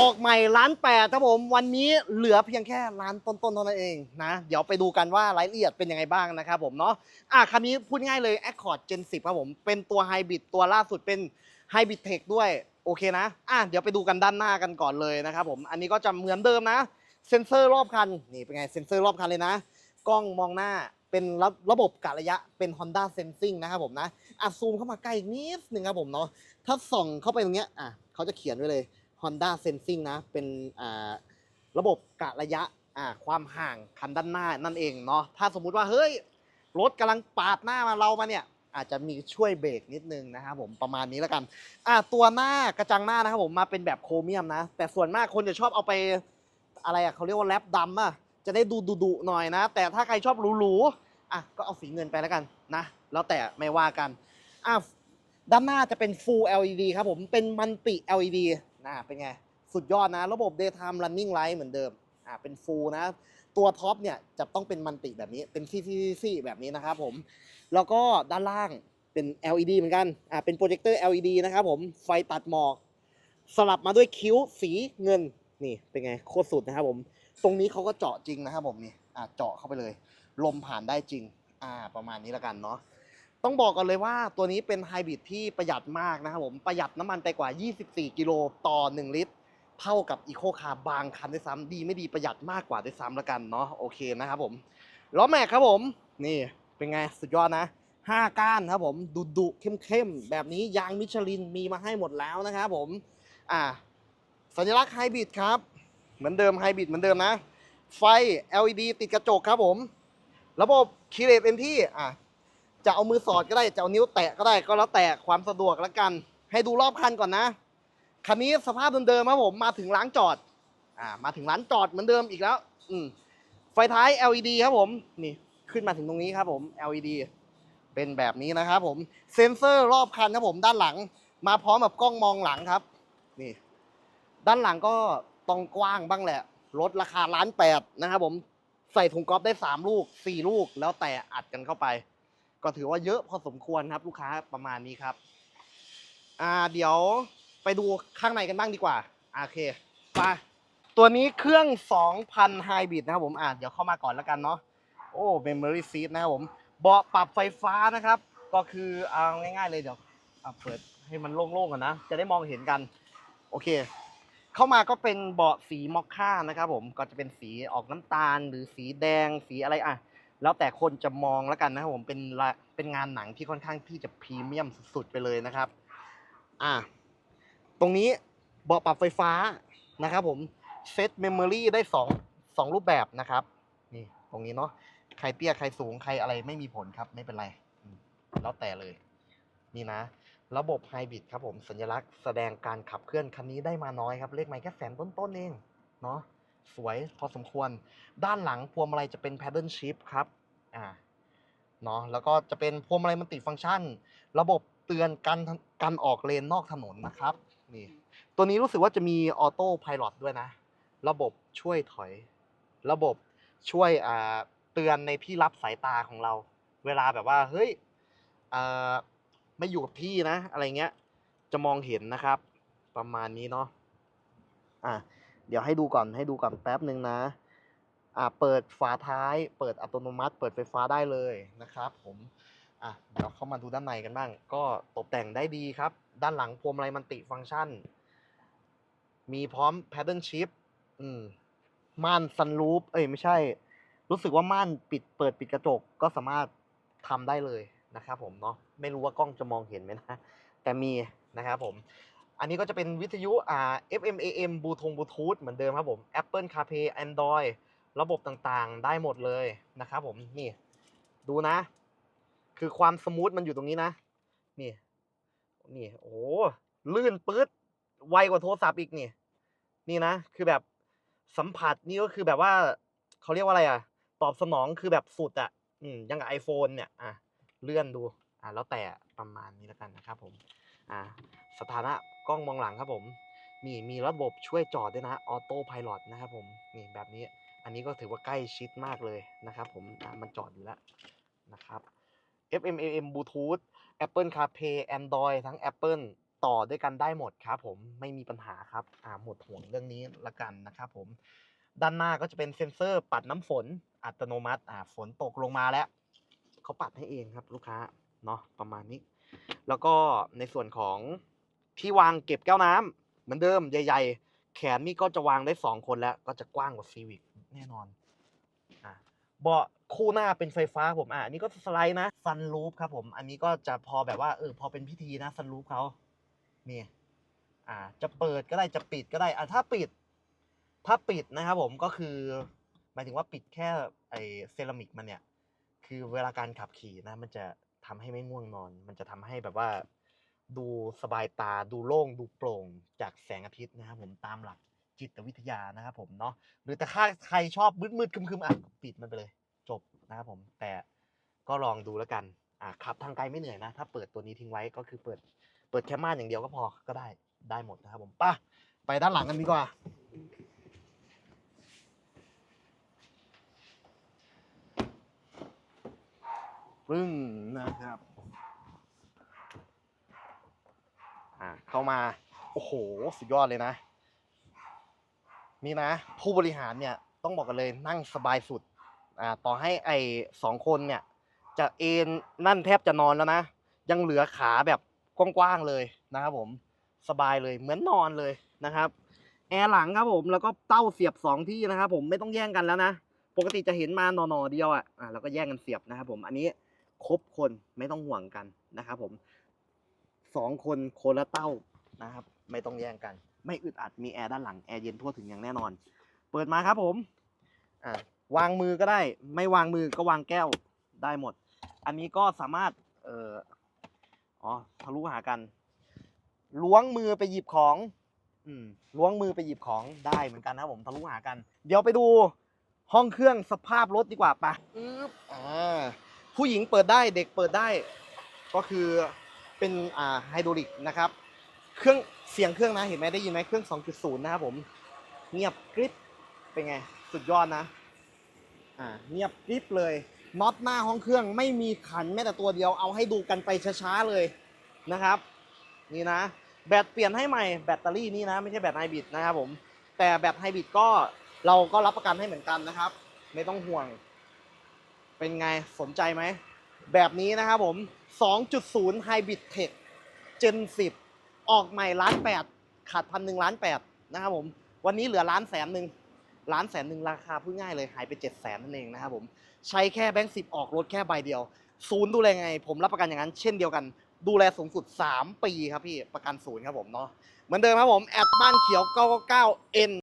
ออกใหม่ล้านแปดครับผม วันนี้เหลือเพียงแค่ล้านต้นๆเท่านั้นเองนะเดี๋ยวไปดูกันว่ารายละเอียดเป็นยังไงบ้างนะครับผมเนาะอะคันนี้พูดง่ายเลย Accord Gen 10ครับผมเป็นตัวไฮบริดตัวล่าสุดเป็นไฮบริดเทคด้วยโอเคนะอะเดี๋ยวไปดูกันด้านหน้ากันก่อนเลยนะครับผมอันนี้ก็จะเหมือนเดิมนะเซ็นเซอร์รอบคันนี่เป็นไงเซ็นเซอร์รอบคันเลยนะ กล้องมองหน้าเป็นระระบบกะระยะเป็น Honda Sensing นะครับผมนะอะซูมเข้ามาใกล้อีกนิดนึงครับผมเนาะถ้าส่องเข้าไปตรงเนี้ยอะเขาจะเขียนไว้เลย Honda Sensing นะ เป็นระบบกะระยะความห่างคันด้านหน้านั่นเองเนาะ ถ้าสมมุติว่าเฮ้ย รถกำลังปาดหน้ามาเรามาเนี่ย อาจจะมีช่วยเบรกนิดนึงนะครับผมประมาณนี้แล้วกัน อ่าตัวหน้ากระจังหน้านะครับผมมาเป็นแบบโครเมียมนะ แต่ส่วนมากคนจะชอบเอาไปอะไรอะเขาเรียกว่าแรปดำอะจะได้ดูดุๆหน่อยนะ แต่ถ้าใครชอบหรูๆอะก็เอาสีเงินไปแล้วกันนะ แล้วแต่ไม่ว่ากันอะด้านหน้าจะเป็น Full LED ครับผม เป็นมันติ LED นะเป็นไง สุดยอดนะ ระบบ daytime running light เหมือนเดิมอะเป็น full นะ ตัวท็อปเนี่ยจะต้องเป็นมันติแบบนี้เป็นซี่ซี่ๆๆแบบนี้นะครับผมแล้วก็ด้านล่างเป็น LED เหมือนกันอ่าเป็นโปรเจคเตอร์ LED นะครับผมไฟตัดหมอก สลับมาด้วยคิ้วสีเงินนี่เป็นไงโคตรสุดนะครับผม ตรงนี้เขาก็เจาะจริงนะครับผมนี่อ่าเจาะเข้าไปเลย ลมผ่านได้จริงอ่าประมาณนี้แล้วกันเนาะ ต้องบอกกันเลยว่าตัวนี้เป็นไฮบริดที่ประหยัดมากนะครับผมประหยัดน้ำมันไปกว่า 24 กิโลต่อ 1 ลิตร เท่ากับอีโคคาร์บางคันด้วยซ้ำดีไม่ดีประหยัดมากกว่าด้วยซ้ำล้วกันเนาะโอเคนะครับผมล้อแม็กครับผม นี่เป็นไงสุดยอดนะห้าก้านครับผมดุดุเข้มเข้มแบบนี้ยางมิชลินมีมาให้หมดแล้วนะครับผมอ่าสัญลักษณ์ไฮบริดครับ เหมือนเดิมไฮบริดเหมือนเดิมนะ ไฟ LED ติดกระจกครับผม ระบบคีเลตเป็นที่อะ จะเอามือสอดก็ได้จะเอานิ้วแตะก็ได้ก็แล้วแต่ความสะดวกแล้วกัน ให้ดูรอบคันก่อนนะคันนี้สภาพเดิมๆครับผมมาถึงล้างจอดอ่ามาถึงร้านจอดเหมือนเดิมอีกแล้ว อืมไฟท้าย LED ครับผมนี่ขึ้นมาถึงตรงนี้ครับผม LED เป็นแบบนี้นะครับผมเซ็นเซอร์รอบคันครับผมด้านหลัง มาพร้อมกับกล้องมองหลังครับ นี่ ด้านหลังก็ต้องกว้างบ้างแหละรถราคาล้านแปดนะครับผมใส่ถุงกอล์ฟได้ 3 ลูก 4 ลูกแล้วแต่อัดกันเข้าไป ก็ถือว่าเยอะพอสมควรครับลูกค้าประมาณนี้ครับ อ่าเดี๋ยวไปดูข้างในกันบ้างดีกว่าโอเคไปตัวนี้เครื่อง 2,000 ไฮบริดนะครับผมอ่าเดี๋ยวเข้ามาก่อนแล้วกันเนาะโอ้ memory seat นะครับผมเบาะปรับไฟฟ้านะครับ ก็คือเอาง่ายๆเลยเดี๋ยวอะเปิดให้มันโล่งๆกันนะ จะได้มองเห็นกันโอเค เข้ามาก็เป็นเบาะสีมอคค่านะครับผมก็จะเป็นสีออกน้ำตาล หรือสีแดงสีอะไรอะ แล้วแต่คนจะมองแล้วกันนะครับผมเป็นเป็นงานหนังที่ค่อนข้างที่จะพรีเมียมสุดๆไปเลยนะครับอะตรงนี้เบาะปรับไฟฟ้านะครับผมเซตเมมโมรีได้สองสองรูปแบบนะครับนี่ตรงนี้เนาะใครเตี้ยใครสูงใครอะไรไม่มีผลครับไม่เป็นไร แล้วแต่เลย นี่นะ ระบบไฮบริดครับผมสัญลักษณ์แสดงการขับเคลื่อนคันนี้ได้มาน้อยครับ เลขไม่แค่แสนต้นๆเองเนาะ สวยพอสมควร ด้านหลังพวงมาลัยจะเป็น paddle shift ครับอ่าเนาะแล้วก็จะเป็นพวงมาลัยมันติฟังก์ชัน ระบบเตือนกันกันออกเลนนอกถนนนะครับนี่ตัวนี้รู้สึกว่าจะมีออโต้พาย t ด้วยนะ ระบบช่วยถอย ระบบช่วยอ่าเตือนในที่รับสายตาของเรา เวลาแบบว่าเฮ้ยเอ่อไม่อยู่กับที่นะ อะไรเงี้ยจะมองเห็นนะครับ ประมาณนี้เนาะอะ เดี๋ยวให้ดูก่อนให้ดูก่อนแป๊บหนึ่งนะอ่าเปิดฝาท้าย เปิดอัตโนมัติ เปิดไฟฟ้าได้เลยนะครับผมอะเดี๋ยวเข้ามาดูด้านในกันบ้าง ก็ตกแต่งได้ดีครับ ด้านหลังพวงมาลัยมันติฟังก์ชัน มีพร้อม paddle shift อืมม่านซันรูฟเอ้ยไม่ใช่ รู้สึกว่าม่านปิดเปิดปิดกระจกก็สามารถทำได้เลยนะครับผมเนาะไม่รู้ว่ากล้องจะมองเห็นไหมนะ แต่มีนะครับผม อันนี้ก็จะเป็นวิทยุอ่า FM AM บลูทงบลูทูธเหมือนเดิมครับผม Apple CarPlay Android ระบบต่างๆ ได้หมดเลยนะครับผมนี่ดูนะ คือความสมูทมันอยู่ตรงนี้นะ นี่ นี่ โอ้ลื่นปื๊ดไวกว่าโทรศัพท์อีกนี่ นี่นะ คือแบบสัมผัสนี่ก็คือแบบว่าเขาเรียกว่าอะไรอะ ตอบสนองคือแบบสุดอะ อืมยังกับไอโฟนเนี่ย อะ เลื่อนดู อะ แล้วแต่ประมาณนี้แล้วกันนะครับผม อ่าสถานะกล้องมองหลังครับผมนี่มีระบบช่วยจอดด้วยนะออโต้พาย t นะครับผมนี่แบบนี้อันนี้ก็ถือว่าใกล้ชิดมากเลยนะครับผมอะมันจอดอยู่แล้วนะครับ FM AM Bluetooth Apple CarPlay Android ทั้ง Apple ต่อด้วยกันได้หมดครับผมไม่มีปัญหาครับอ่าหมดห่วงเรื่องนี้ละกันนะครับผมด้านหน้าก็จะเป็นเซ็นเซอร์ปัดน้ำฝนอัตโนมัติอ่าฝนตกลงมาแล้วเขาปัดให้เองครับลูกค้าเนาะประมาณนี้ แล้วก็ในส่วนของที่วางเก็บแก้วน้ำเหมือนเดิมใหญ่ๆ แขนนี่ก็จะวางได้สองคนแล้ว ก็จะกว้างกว่าซีวิกแน่นอนอะเบาะคู่หน้าเป็นไฟฟ้าผมอะอันนี้ก็สไลด์นะซันรูฟครับผม อันนี้ก็จะพอแบบว่าเออพอเป็นพิธีนะซันรูฟเขานี่อ่า จะเปิดก็ได้จะปิดก็ได้อะถ้าปิด ถ้าปิดนะครับผมก็คือ หมายถึงว่าปิดแค่ไอเซรามิกมันเนี่ย คือเวลาการขับขี่นะ มันจะ ทำให้ไม่ง่วงนอน มันจะทำให้แบบว่า ดูสบายตาดูโล่งดูโปร่งจากแสงอาทิตย์นะครับผมตามหลักจิตวิทยานะครับผมเนาะหรือแต่ถ้าใครชอบมืดๆคึมๆอะปิดมันไปเลย จบนะครับผม แต่ก็ลองดูแล้วกันอะขับทางไกลไม่เหนื่อยนะ ถ้าเปิดตัวนี้ทิ้งไว้ก็คือเปิดเปิดแค่ม่านอย่างเดียวก็พอก็ได้ได้หมดนะครับผมป่ะไปด้านหลังกันดีกว่า ปึ้งนะครับอ่าเข้ามา โอ้โห สุดยอดเลยนะ นี่นะ ผู้บริหารเนี่ยต้องบอกกันเลยนั่งสบายสุดอ่าต่อให้ไอสองคนเนี่ย จะเอนนั่นแทบจะนอนแล้วนะ ยังเหลือขาแบบกว้างๆเลยนะครับผมสบายเลยเหมือนนอนเลยนะครับแอร์หลังครับผมแล้วก็เต้าเสียบสองที่นะครับผมไม่ต้องแย่งกันแล้วนะ ปกติจะเห็นมาหนอๆเดียวอะอ่าแล้วก็แย่งกันเสียบนะครับผมอันนี้ ครบคนไม่ต้องห่วงกันนะครับผมสองคนคนละเต้านะครับ ไม่ต้องแย่งกัน ไม่อึดอัดมีแอร์ด้านหลังแอร์เย็นทั่วถึงอย่างแน่นอน เปิดมาครับผมอ่าวางมือก็ได้ ไม่วางมือก็วางแก้วได้หมด อันนี้ก็สามารถเอ่ออ๋อทะลุหากัน ล้วงมือไปหยิบของอืมล้วงมือไปหยิบของได้เหมือนกันนะครับผมทะลุหากัน เดี๋ยวไปดูห้องเครื่องสภาพรถดีกว่าปะอึ๊บอ่า ผู้หญิงเปิดได้เด็กเปิดได้ ก็คือเป็นอ่าไฮดรอลิกนะครับเครื่องเสียงเครื่องนะเห็นไหมได้ยินไหมเครื่อง 2.0 นะครับผมเงียบกริบเป็นไงสุดยอดนะอ่าเงียบกริบเลยน็อตหน้าห้องเครื่องไม่มีขันแม้แต่ตัวเดียวเอาให้ดูกันไปช้าๆเลยนะครับ นี่นะ แบตเปลี่ยนให้ใหม่แบตเตอรี่นี่นะ ไม่ใช่แบตไฮบริดนะครับผมแต่แบตไฮบริดก็เราก็รับประกันให้เหมือนกันนะครับ ไม่ต้องห่วง เป็นไงสนใจไหม แบบนี้นะครับผม 2.0 Hybrid Tech Gen 10 ออกใหม่ล้านแปดขาดพันหนึ่งล้านแปดนะครับผม วันนี้เหลือล้านแสนหนึ่งล้านแสนหนึ่งราคาพูดง่ายเลยหายไปเจ็ดแสนนั่นเองนะครับผม ใช้แค่แบงค์สิบออกรถแค่ใบเดียว ศูนย์ดูแลไง ผมรับประกันอย่างนั้นเช่นเดียวกัน ดูแลสูงสุด 3 ปีครับพี่ประกันศูนย์ครับผมเนาะเหมือนเดิมครับผมแอดบ้านเขียว 999 N